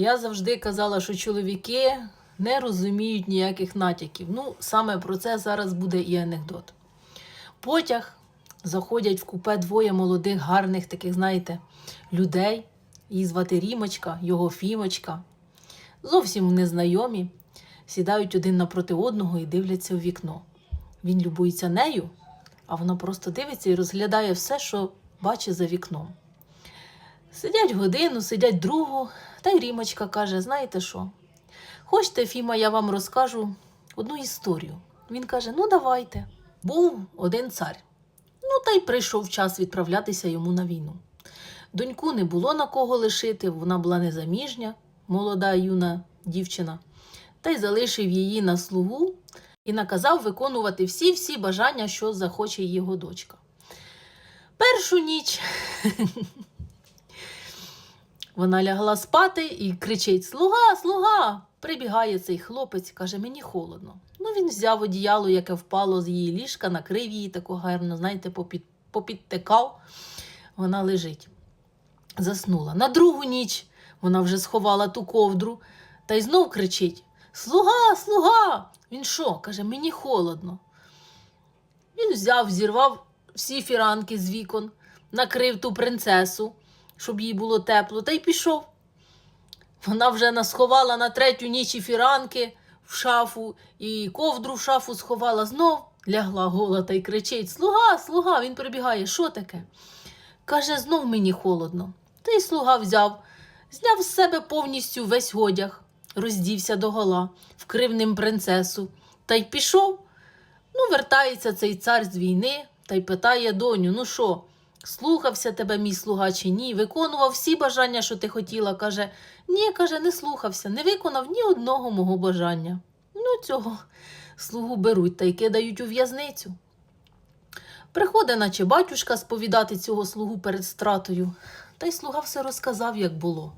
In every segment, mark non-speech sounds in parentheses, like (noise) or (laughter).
Я завжди казала, що чоловіки не розуміють ніяких натяків. Ну, саме про це зараз буде і анекдот. Потяг заходять в купе двоє молодих, гарних, таких, знаєте, людей. Її звати Рімочка, його Фімочка. Зовсім незнайомі. Сідають один напроти одного і дивляться у вікно. Він любується нею, а вона просто дивиться і розглядає все, що бачить за вікном. Сидять годину, сидять другу, та й Рімочка каже: знаєте що? Хочете, Фіма, я вам розкажу одну історію. Він каже: Ну, давайте. Був один цар. Ну, та й прийшов час відправлятися йому на війну. Доньку не було на кого лишити, вона була незаміжня, молода юна дівчина, та й залишив її на слугу і наказав виконувати всі-всі бажання, що захоче його дочка. Першу ніч (laughs) вона лягла спати і кричить: Слуга, слуга! Прибігає цей хлопець, каже, мені холодно. Ну, він взяв одіяло, яке впало з її ліжка, накрив її тако гарно, знаєте, попід, попідтекав. Вона лежить. Заснула. На другу ніч вона вже сховала ту ковдру та й знов кричить: Слуга, слуга! Він що? каже, мені холодно. Він взяв, зірвав всі фіранки з вікон, накрив ту принцесу, щоб їй було тепло, та й пішов. Вона вже насховала на третю ніч і фіранки в шафу, і ковдру в шафу сховала, знов лягла гола та й кричить: Слуга, слуга, він прибігає, що таке? Каже, знов мені холодно. Та й слуга взяв, зняв з себе повністю весь одяг, роздівся догола, вкрив ним принцесу, та й пішов. Ну, вертається цей цар з війни та й питає доню: ну що, слухався тебе мій слуга чи ні? Виконував всі бажання, що ти хотіла. Каже, ні, каже, не слухався, не виконав ні одного мого бажання. Ну, цього слугу беруть та й кидають у в'язницю. Приходить, наче батюшка, сповідати цього слугу перед стратою, та й слуга все розказав, як було.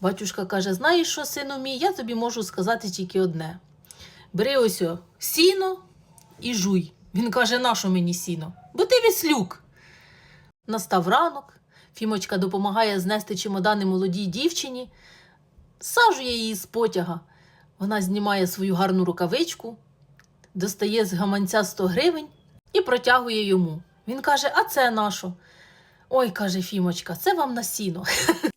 Батюшка каже: Знаєш що, сину мій, я тобі можу сказати тільки одне. Бери ось сіно і жуй. Він каже, нащо мені сіно? Бо ти віслюк. Настав ранок, Фімочка допомагає знести чемодани молодій дівчині, сажує її з потяга. Вона знімає свою гарну рукавичку, достає з гаманця 100 гривень і протягує йому. Він каже: А це нашо. Ой, каже Фімочка, це вам на сіно. (laughs)